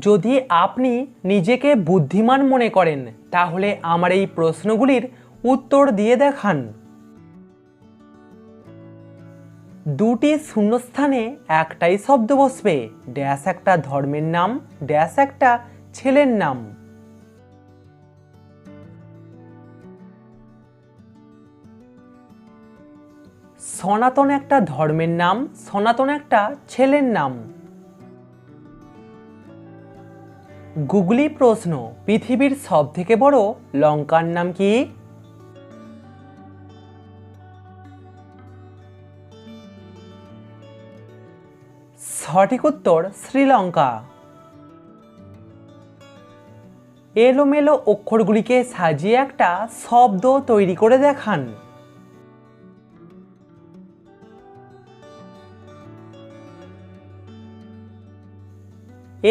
যদি আপনি নিজেকে বুদ্ধিমান মনে করেন, তাহলে আমার এই প্রশ্নগুলির উত্তর দিয়ে দেখান। দুটি শূন্যস্থানে একটাই শব্দ বসবে, ড্যাশ একটা ধর্মের নাম, ড্যাশ একটা ছেলের নাম। সনাতন একটা ধর্মের নাম, সনাতন একটা ছেলের নাম। গুগলি প্রশ্ন, পৃথিবীর সব থেকে বড় লঙ্কার নাম কি? সঠিক উত্তর, শ্রীলঙ্কা। এলোমেলো অক্ষরগুলিকে সাজিয়ে একটা শব্দ তৈরি করে দেখান।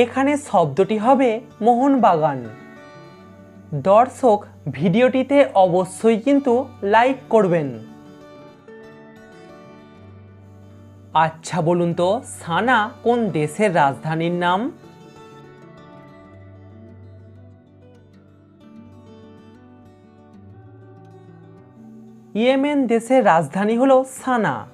এখানে শব্দটি হবে মোহনবাগান। দর্শক ভিডিওটিতে অবশ্যই কিন্তু লাইক করবেন। আচ্ছা বলুন তো, সানা কোন দেশের রাজধানীর নাম? ইয়েমেন দেশের রাজধানী হলো সানা।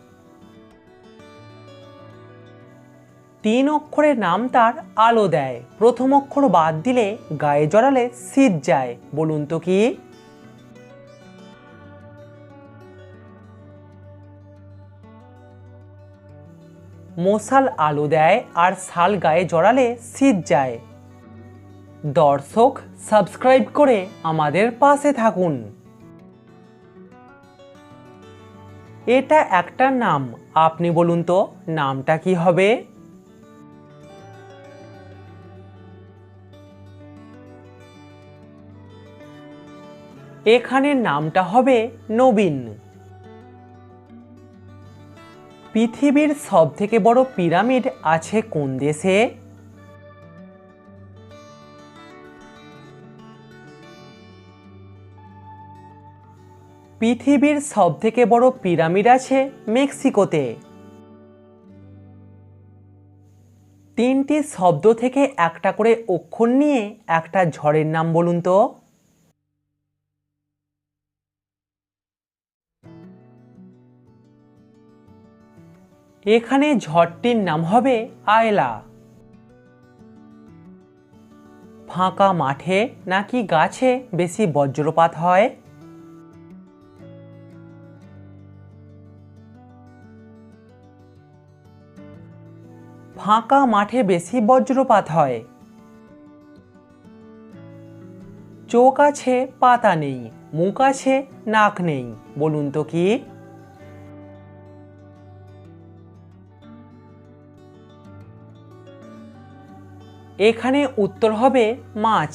তিন অক্ষরের নাম তার আলো দেয়। প্রথম অক্ষর বাদ দিলে গায়ে জড়ালে শীত যায়। বলুন তো কি? মশাল আলো দেয় আর শাল গায়ে জড়ালে শীত যায়। দর্শক, সাবস্ক্রাইব করে আমাদের পাশে থাকুন। এটা একটা নাম। আপনি বলুন তো, নামটা কি হবে? এখানে নামটা হবে নবীন। পৃথিবীর সব থেকে বড় পিরামিড আছে কোন দেশে? পৃথিবীর সব থেকে বড় পিরামিড আছে মেক্সিকোতে। তিনটি শব্দ থেকে একটা করে অক্ষর নিয়ে একটা ঝড়ের নাম বলুন তো। এখানে ঝড়টির নাম হবে আয়লা। ফাঁকা মাঠে নাকি গাছে বেশি বজ্রপাত হয়? ফাঁকা মাঠে বেশি বজ্রপাত হয়। চোখ আছে, পাতা নেই, মুখ আছে, নাক নেই, বলুন তো কি? এখানে উত্তর হবে মাছ।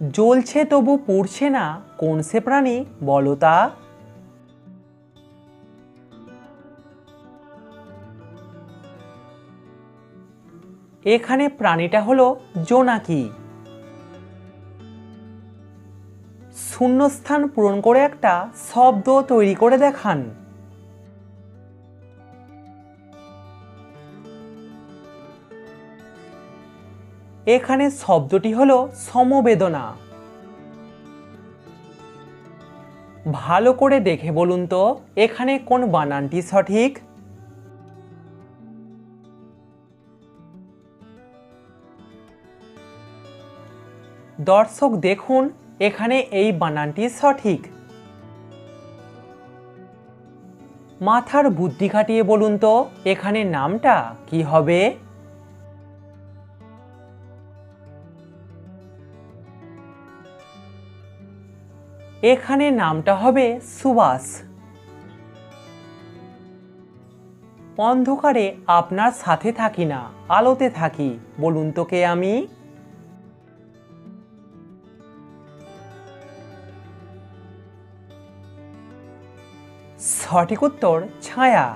জ্বলছে তবু পুড়ছে না কোন সে প্রাণী বলো তা? এখানে প্রাণীটা হলো জোনাকি। শূন্যস্থান পূরণ করে একটা শব্দ তৈরি করে দেখান। এখানে শব্দটি হলো সমবেদনা। ভালো করে দেখে বলুন তো, এখানে কোন বানানটি সঠিক? দর্শক দেখুন, এখানে এই বানানটি সঠিক। মাথার বুদ্ধি খাটিয়ে বলুন তো, এখানে নামটা কি হবে? এখানে নামটা হবে সুবাস অন্ধকারে আপনার সাথে থাকি না, আলোতে থাকি, বলুন তো কে আমি? সঠিক উত্তর, ছায়া।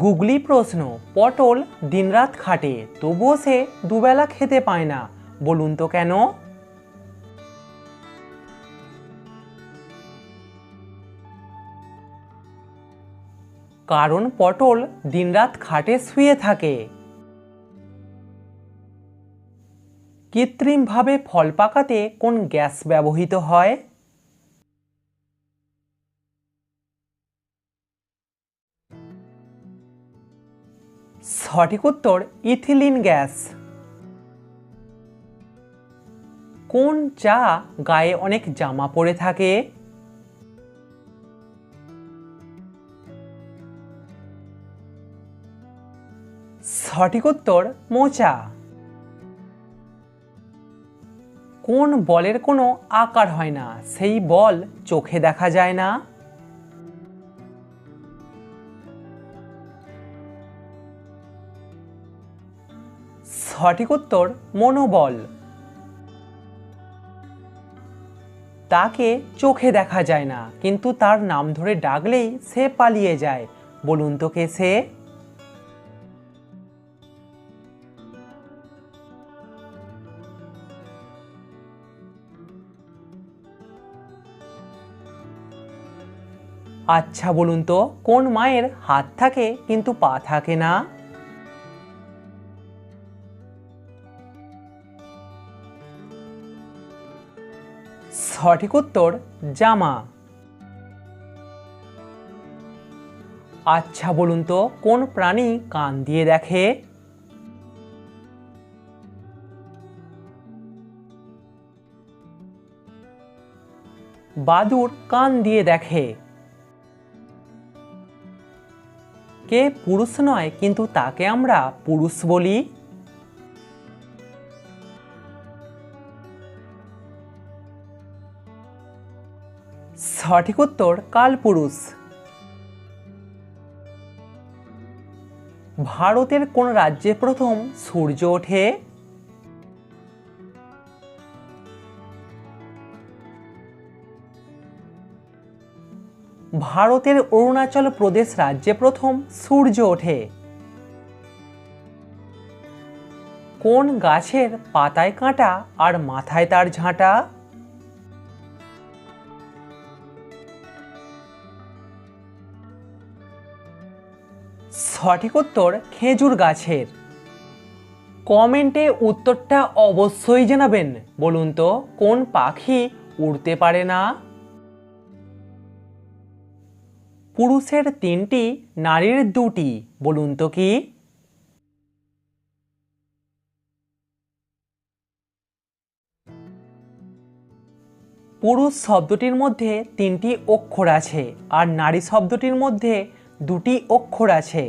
গুগলি প্রশ্ন, পটল দিনরাত খাটে, তবুও সে দুবেলা খেতে পায় না, বলুন তো কেন? কারণ পটল দিনরাত খাটে শুয়ে থাকে। কৃত্রিমভাবে ফল পাকাতে কোন গ্যাস ব্যবহৃত হয়? সঠিক উত্তর, ইথিলিন গ্যাস। কোন চা গায়ে অনেক জামা পরে থাকে? সঠিক উত্তর, মোচা। কোন বলের কোনো আকার হয় না, সেই বল চোখে দেখা যায় না। সঠিক উত্তর, মনোবল। তাকে চোখে দেখা যায় না, কিন্তু তার নাম ধরে ডাকলেই সে পালিয়ে যায়। বলুন তো কে সে? আচ্ছা বলুন তো, কোন মায়ের হাত থাকে কিন্তু পা থাকে না? সঠিক উত্তর, জামা। আচ্ছা বলুন তো, কোন প্রাণী কান দিয়ে দেখে? বাদুর কান দিয়ে দেখে। কে পুরুষ নয়, কিন্তু তাকে আমরা পুরুষ বলি। সঠিক উত্তর কালপুরুষ ভারতের কোন রাজ্যে প্রথম সূর্য ওঠে? ভারতের অরুণাচল প্রদেশ রাজ্যে প্রথম সূর্য ওঠে। কোন গাছের পাতায় কাঁটা আর মাথায় তার ঝাঁটা? সঠিক উত্তর, খেজুর গাছের। কমেন্টে উত্তরটা অবশ্যই জানাবেন। বলুন তো, কোন পাখি উড়তে পারে না? পুরুষের তিনটি, নারীর দুটি। বলুন তো কি? পুরুষ শব্দটির মধ্যে তিনটি অক্ষর আছে, আর নারী শব্দটির মধ্যে দুটি অক্ষর আছে।